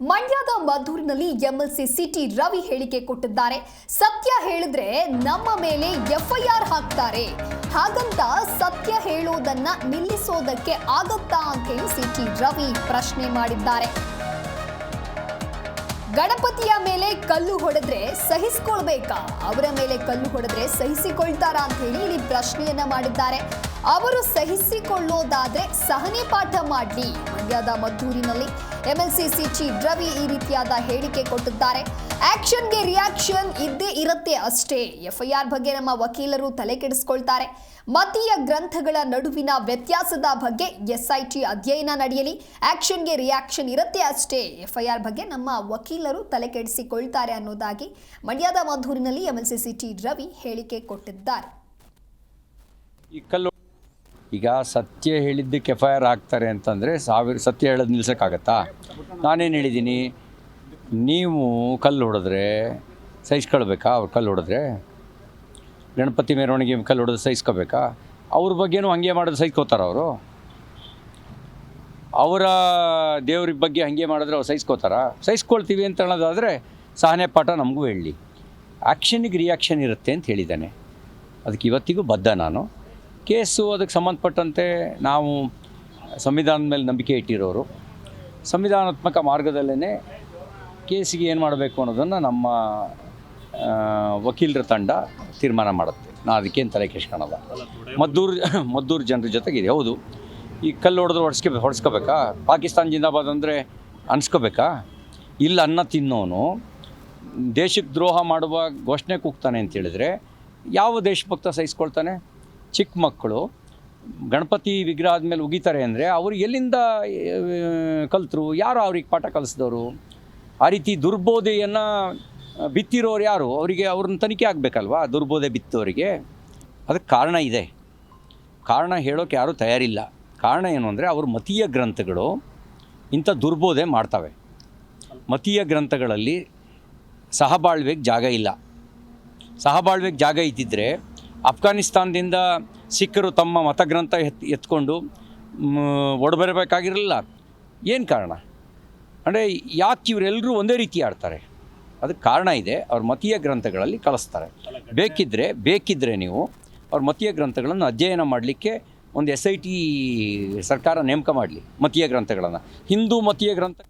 ಮಂಡ್ಯದ ಮದ್ದೂರಿನಲ್ಲಿ MLC city Ravi ಹೇಳಿಕೆ ಕೊಟ್ಟಿದ್ದಾರೆ. ಸತ್ಯ ಹೇಳಿದ್ರೆ ನಮ್ಮ ಮೇಲೆ ಎಫ್ಐಆರ್ ಹಾಕ್ತಾರೆ. ಹಾಗಂತ ಸತ್ಯ ಹೇಳೋದನ್ನ ನಿಲ್ಲಿಸೋದಕ್ಕೆ ಆಗತ್ತಾ ಅಂತ ಹೇಳಿ ಸಿಟಿ ರವಿ ಪ್ರಶ್ನೆ ಮಾಡಿದ್ದಾರೆ. ಗಣಪತಿಯ ಮೇಲೆ ಕಲ್ಲು ಹೊಡೆದ್ರೆ ಸಹಿಸಿಕೊಳ್ಬೇಕಾ? ಅವರ ಮೇಲೆ ಕಲ್ಲು ಹೊಡೆದ್ರೆ ಸಹಿಸಿಕೊಳ್ತಾರಾ ಅಂತ ಹೇಳಿ ಇಲ್ಲಿ ಪ್ರಶ್ನೆಯನ್ನ ಮಾಡಿದ್ದಾರೆ. ಅವರು ಸಹಿಸಿಕೊಳ್ಳೋದಾದ್ರೆ ಸಹನೆ ಪಾಠ ಮಾಡಿ ಮಂಡ್ಯದ ಮದ್ದೂರಿನಲ್ಲಿ ಎಂಎಲ್ಸಿ ಸಿಟಿ ರವಿ ಈ ರೀತಿಯಾದ ಹೇಳಿಕೆ ಕೊಟ್ಟಿದ್ದಾರೆ. ಆಕ್ಷನ್ಗೆ ರಿಯಾಕ್ಷನ್ ಇದ್ದೇ ಇರುತ್ತೆ ಅಷ್ಟೇ. ಎಫ್ಐಆರ್ ಬಗ್ಗೆ ನಮ್ಮ ವಕೀಲರು ತಲೆ ಕೆಡಿಸ್ಕೊಳ್ತಾರೆ. ಮತೀಯ ಗ್ರಂಥಗಳ ನಡುವಿನ ವ್ಯತ್ಯಾಸದ ಬಗ್ಗೆ ಎಸ್ಐಟಿ ಅಧ್ಯಯನ ನಡೆಯಲಿ, ಆಕ್ಷನ್ಗೆ ರಿಯಾಕ್ಷನ್ ಇರುತ್ತೆ ಅಷ್ಟೇ. ಎಫ್ಐಆರ್ ಬಗ್ಗೆ ನಮ್ಮ ವಕೀಲರು ತಲೆ ಕೆಡಿಸಿಕೊಳ್ತಾರೆ ಅನ್ನೋದಾಗಿ ಮಂಡ್ಯದ ಮಧೂರಿನಲ್ಲಿ ಎಂಎಲ್ಸಿ ಸಿಟಿ ರವಿ ಹೇಳಿಕೆ ಕೊಟ್ಟಿದ್ದಾರೆ. ಈಗ ಸತ್ಯ ಹೇಳಿದ್ದಕ್ಕೆ ಎಫ್ ಐ ಆರ್ ಹಾಕ್ತಾರೆ ಅಂತಂದರೆ ಸಾವಿರ ಸತ್ಯ ಹೇಳೋದು ನಿಲ್ಸೋಕ್ಕಾಗತ್ತಾ? ನಾನೇನು ಹೇಳಿದ್ದೀನಿ? ನೀವು ಕಲ್ಲು ಹೊಡೆದ್ರೆ ಸಹಿಸ್ಕೊಳ್ಬೇಕಾ? ಅವ್ರು ಕಲ್ಲು ಹೊಡೆದ್ರೆ? ಗಣಪತಿ ಮೆರವಣಿಗೆ ಕಲ್ಲು ಹೊಡೆದು ಸಹಿಸ್ಕೋಬೇಕಾ? ಅವ್ರ ಬಗ್ಗೆನೂ ಹಂಗೆ ಮಾಡಿದ್ರೆ ಸಹಿಸ್ಕೋತಾರ ಅವರು? ಅವರ ದೇವ್ರ ಬಗ್ಗೆ ಹಾಗೆ ಮಾಡಿದ್ರೆ ಅವ್ರು ಸಹಿಸ್ಕೋತಾರ? ಸಹಿಸ್ಕೊಳ್ತೀವಿ ಅಂತ ಹೇಳೋದಾದರೆ ಸಹನೆ ಪಾಠ ನಮಗೂ ಹೇಳಲಿ ಆ್ಯಕ್ಷನಿಗೆ ರಿಯಾಕ್ಷನ್ ಇರುತ್ತೆ ಅಂತ ಹೇಳಿದ್ದಾನೆ. ಅದಕ್ಕೆ ಇವತ್ತಿಗೂ ಬದ್ಧ ನಾನು. ಕೇಸು ಅದಕ್ಕೆ ಸಂಬಂಧಪಟ್ಟಂತೆ ನಾವು ಸಂವಿಧಾನದ ಮೇಲೆ ನಂಬಿಕೆ ಇಟ್ಟಿರೋರು. ಸಂವಿಧಾನಾತ್ಮಕ ಮಾರ್ಗದಲ್ಲೇ ಕೇಸಿಗೆ ಏನು ಮಾಡಬೇಕು ಅನ್ನೋದನ್ನು ನಮ್ಮ ವಕೀಲರ ತಂಡ ತೀರ್ಮಾನ ಮಾಡುತ್ತೆ. ನಾ ಅದಕ್ಕೇನು ತಲೆ ಕೆಡ್ಸ್ಕೊಳಲ್ಲ ಮದ್ದೂರು ಮದ್ದೂರು ಜನರ ಜೊತೆಗಿದೆ, ಹೌದು. ಈ ಕಲ್ಲು ಹೊಡೆದ್ರೆ ಹೊಡೆಸ್ಕೆ, ಹೊಡ್ಸ್ಕೋಬೇಕಾ? ಪಾಕಿಸ್ತಾನ ಜಿಂದಾಬಾದ್ ಅಂದರೆ ಅನ್ಸ್ಕೋಬೇಕಾ? ಇಲ್ಲ ಅನ್ನ ತಿನ್ನೋನು. ದೇಶಕ್ಕೆ ದ್ರೋಹ ಮಾಡುವ ಘೋಷಣೆ ಕೂಗ್ತಾನೆ ಅಂತ ಹೇಳಿದ್ರೆ ಯಾವ ದೇಶಭಕ್ತ ಸಹಿಸ್ಕೊಳ್ತಾನೆ? ಚಿಕ್ಕ ಮಕ್ಕಳು. ಗಣಪತಿ ವಿಗ್ರಹ ಆದಮೇಲೆ ಉಗಿತಾರೆ ಅಂದರೆ ಅವರು ಎಲ್ಲಿಂದ ಕಲ್ತರು? ಯಾರು ಅವ್ರಿಗೆ ಪಾಠ ಕಲಿಸಿದವರು? ಆ ರೀತಿ ದುರ್ಬೋಧೆಯನ್ನು ಬಿತ್ತಿರೋರು ಯಾರು? ಅವರಿಗೆ ಅವ್ರನ್ನ ತನಿಖೆ ಆಗಬೇಕಲ್ವಾ? ದುರ್ಬೋಧೆ ಬಿತ್ತೋರಿಗೆ. ಅದಕ್ಕೆ ಕಾರಣ ಇದೆ. ಕಾರಣ ಹೇಳೋಕೆ ಯಾರೂ ತಯಾರಿಲ್ಲ. ಕಾರಣ ಏನು ಅಂದರೆ ಅವರು ಮತೀಯ ಗ್ರಂಥಗಳು ಇಂಥ ದುರ್ಬೋಧೆ ಮಾಡ್ತವೆ. ಮತೀಯ ಗ್ರಂಥಗಳಲ್ಲಿ ಸಹಬಾಳ್ವೆಗೆ ಜಾಗ ಇಲ್ಲ. ಸಹಬಾಳ್ವೆಗೆ ಜಾಗ ಇದ್ದಿದ್ದರೆ ಅಫ್ಘಾನಿಸ್ತಾನದಿಂದ ಸಿಖ್ಖರು ತಮ್ಮ ಮತಗ್ರಂಥ ಎತ್, ಎತ್ಕೊಂಡು ಒಡಬರಬೇಕಾಗಿರಲಿಲ್ಲ. ಏನು ಕಾರಣ? ಅಂದರೆ ಯಾಕೆ ಇವರೆಲ್ಲರೂ ಒಂದೇ ರೀತಿ ಆಡ್ತಾರೆ? ಅದಕ್ಕೆ ಕಾರಣ ಇದೆ, ಅವ್ರ ಮತೀಯ ಗ್ರಂಥಗಳಲ್ಲಿ ಕಲಿಸ್ತಾರೆ ಬೇಕಿದ್ದರೆ ಬೇಕಿದ್ದರೆ ನೀವು ಅವ್ರ ಮತೀಯ ಗ್ರಂಥಗಳನ್ನು ಅಧ್ಯಯನ ಮಾಡಲಿಕ್ಕೆ ಒಂದು ಎಸ್ ಐ ಟಿ ಸರ್ಕಾರ ನೇಮಕ ಮಾಡಲಿ, ಮತೀಯ ಗ್ರಂಥಗಳನ್ನು. ಹಿಂದೂ ಮತೀಯ ಗ್ರಂಥ